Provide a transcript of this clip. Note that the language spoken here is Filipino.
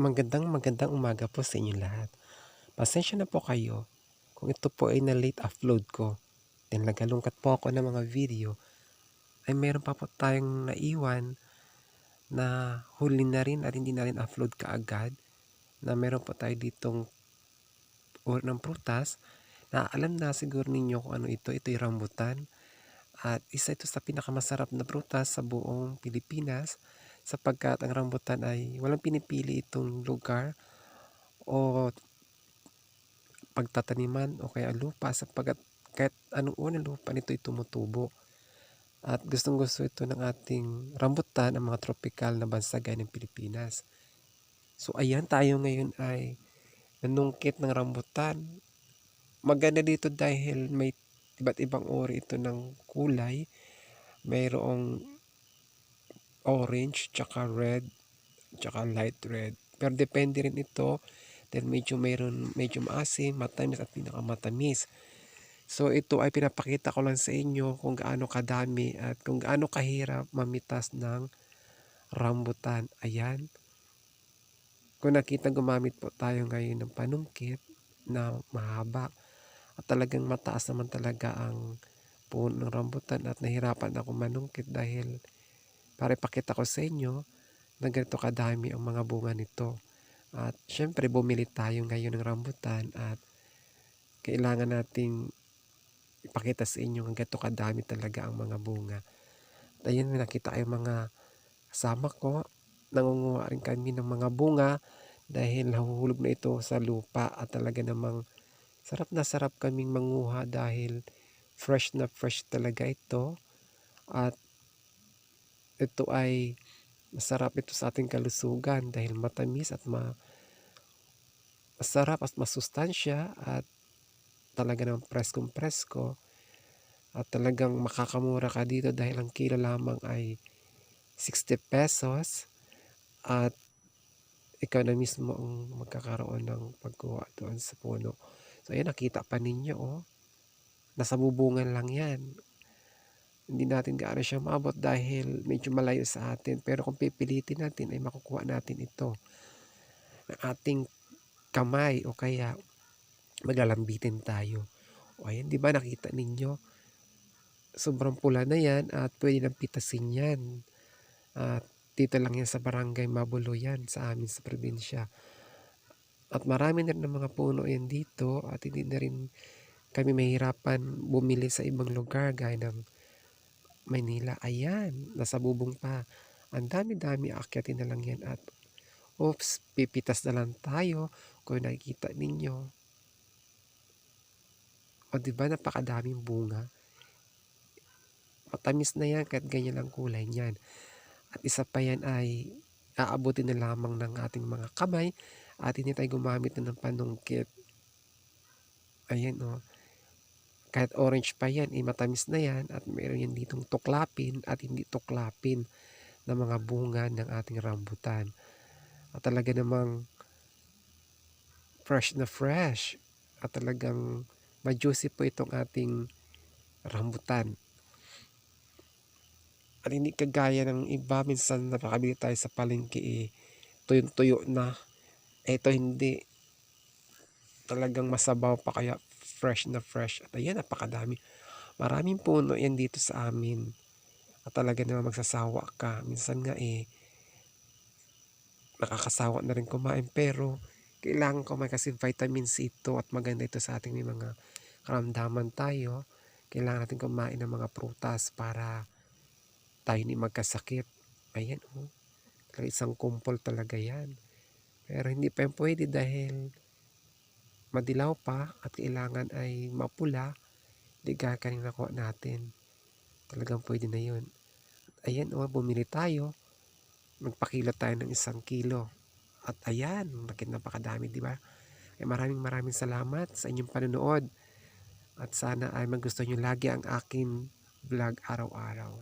Magandang magandang umaga po sa inyong lahat. Pasensya na po kayo kung ito po ay na-late upload ko. Dahil nagkalungkat po ako ng mga video ay meron pa po tayong naiwan na huli na rin at hindi na rin upload kaagad na meron po tayo ditong uri ng prutas na alam na siguro ninyo kung ano ito. Ito'y rambutan at isa ito sa pinakamasarap na prutas sa buong Pilipinas sapagkat ang rambutan ay walang pinipili itong lugar o pagtataniman o kaya lupa sapagkat kahit anong unang lupa nito ay tumutubo. At gustong gusto ito ng ating rambutan ang mga tropical na bansagay ng Pilipinas. So ayan tayo ngayon ay nanungkit ng rambutan. Maganda dito dahil may iba't ibang uri ito ng kulay. Mayroong orange, tsaka red, tsaka light red. Pero depende rin ito dahil medyo mayroon medyo maasim, matamis at pinakamatamis. So ito ay pinapakita ko lang sa inyo kung gaano kadami at kung gaano kahirap mamitas ng rambutan. Ayan. Kung nakita gumamit po tayo ngayon ng panungkit na mahaba at talagang mataas naman talaga ang puno ng rambutan at nahirapan ako manungkit dahil para ipakita ko sa inyo na ganito kadami ang mga bunga nito. At syempre bumili tayo ngayon ng rambutan at kailangan nating ipakita sa inyo ang ganito kadami talaga ang mga bunga. At ayun, nakita ay mga kasama ko. Nangunguha rin kami ng mga bunga dahil nahuhulog na ito sa lupa at talaga namang sarap na sarap kaming manguha dahil fresh na fresh talaga ito. At ito ay masarap ito sa ating kalusugan dahil matamis at ma masarap at masustansya at talaga ng preskong presko at talagang makakamura ka dito dahil ang kilo lamang ay 60 pesos at ikaw na mismo ang magkakaroon ng pagkuha doon sa puno. So ayan nakita pa ninyo oh. Nasa bubungan lang yan hindi natin gaano siya maabot dahil medyo malayo sa atin. Pero kung pipilitin natin ay makukuha natin ito ng ating kamay o kaya maglalambitin tayo. O ayan, di ba nakita ninyo? Sobrang pula na yan at pwede nang pitasin yan. At dito lang yan sa barangay Mabulo yan sa amin sa probinsya. At marami na rin ng mga puno yan dito at hindi na rin kami mahirapan bumili sa ibang lugar gaya ng Maynila. Ayan, nasa bubong pa. Ang dami-dami, akyatin na lang yan at oops, pipitas na lang tayo kung nakikita ninyo. O diba, napakadaming bunga. Matamis na yan kahit ganyan ang kulay niyan. At isa pa yan ay aabutin na lamang ng ating mga kamay at hindi tayo gumamit na ng panungkit. Ayan o. Oh kahit orange pa yan, eh, matamis na yan at meron yan ditong tuklapin at hindi tuklapin na mga bunga ng ating rambutan. At talaga namang fresh na fresh at talagang ma-juicy po itong ating rambutan. At hindi kagaya ng iba, minsan napakabili tayo sa palengke eh, tuyong-tuyo na. Ito hindi. Talagang masabaw pa kaya fresh na fresh. At ayan, napakadami. Maraming puno yan dito sa amin. At talaga naman magsasawa ka. Minsan nga eh, nakakasawa na rin kumain. Pero, kailangan kumain kasi vitamin C ito at maganda ito sa ating may mga karamdaman tayo. Kailangan natin kumain ng mga prutas para tayo hindi magkasakit. Ayan oh. Isang kumpol talaga yan. Pero hindi pa yan pwede dahil madilaw pa at kailangan ay mapula, di kakanin nakuha natin. Talagang pwede na yun. Ayan o, oh, bumili tayo. Magpakilo tayo ng isang kilo. At ayan, bakit napakadami, di ba? Ay maraming maraming salamat sa inyong panonood. At sana ay magustuhan nyo lagi ang akin vlog araw-araw.